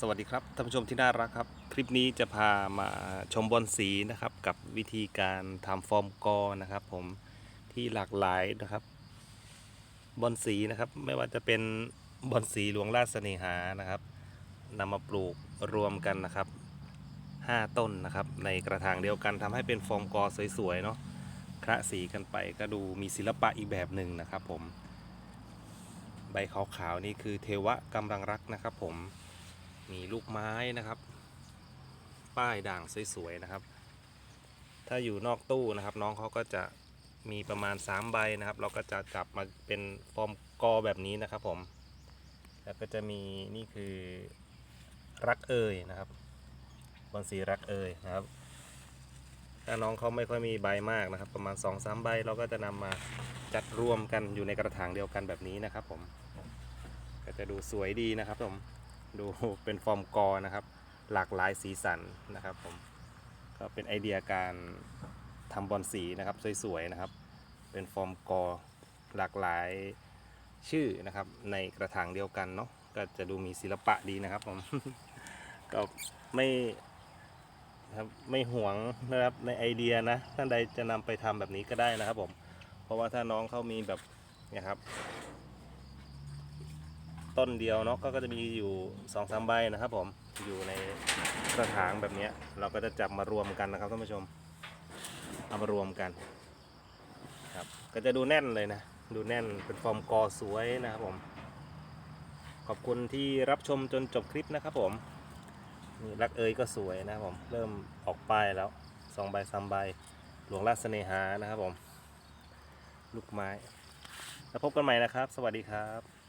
สวัสดีครับท่านผู้ชมที่น่ารักครับ คลิปนี้จะพามาชมบอลสีนะครับ กับวิธีการทำฟอร์มกอนะครับ ผมที่หลากหลายนะครับบอลสีนะครับ ไม่ว่าจะเป็นบอลสีหลวงราชเสน่หานะครับนำมาปลูกรวมกันนะครับ 5 ต้นนะครับ ในกระถางเดียวกันทำให้เป็นฟอร์มกอสวยๆเนาะคระสีกันไปก็ดูมีศิลปะอีกแบบหนึ่งนะครับ ผม ใบขาวๆนี่คือเทวะกำลังรักนะครับ ผม มีลูกไม้นะครับ ป้ายด่างสวยๆนะครับ ถ้าอยู่นอกตู้นะครับ น้องเขาก็จะมีประมาณ 3 ใบนะครับ เราก็จะจับมาเป็นฟอร์มกอแบบนี้นะครับผม แล้วก็จะมีนี่คือรักเอ่ยนะครับบอลสีรักเอ่ยนะครับ ถ้าน้องเขาไม่ค่อยมีใบมากนะครับ ประมาณ2-3ใบเราก็จะนำมาจัดรวมกันอยู่ในกระถางเดียวกันแบบนี้นะครับผม ก็จะดูสวยดีนะครับผม ดูเป็นฟอร์มกอนะครับ หลากหลายสีสันนะครับผมก็เป็นไอเดียการทำบอลสีนะครับสวยๆนะครับ เป็นฟอร์มกอหลากหลายชื่อนะครับ ในกระถางเดียวกันเนาะก็จะดูมีศิลปะดีนะครับผมก็ไม่ครับไม่หวงนะครับในไอเดียนะท่านใดจะนำไปทำแบบนี้ก็ได้นะครับผมเพราะว่าถ้าน้องเขามีแบบเนี่ยครับ ต้นเดียวเนาะก็จะมีอยู่2อสามใบนะครับ ผมอยู่ในกระถางแบบนี้เราก็จะจับมารวมกันนะครับท่านผู้ชมเอามารวมกันครับก็จะดูแน่นเลยนะ ดูแน่นเป็นฟอร์มกอสวยนะครับผม ขอบคุณที่รับชมจนจบคลิปนะครับผมนี่รักเอยก็สวยนะครับผมเริ่มออกป้ายแล้วสองใบสามใบหลวงราชเสน่หานะครับผม ลูกไม้ แล้วพบกันใหม่นะครับ สวัสดีครับ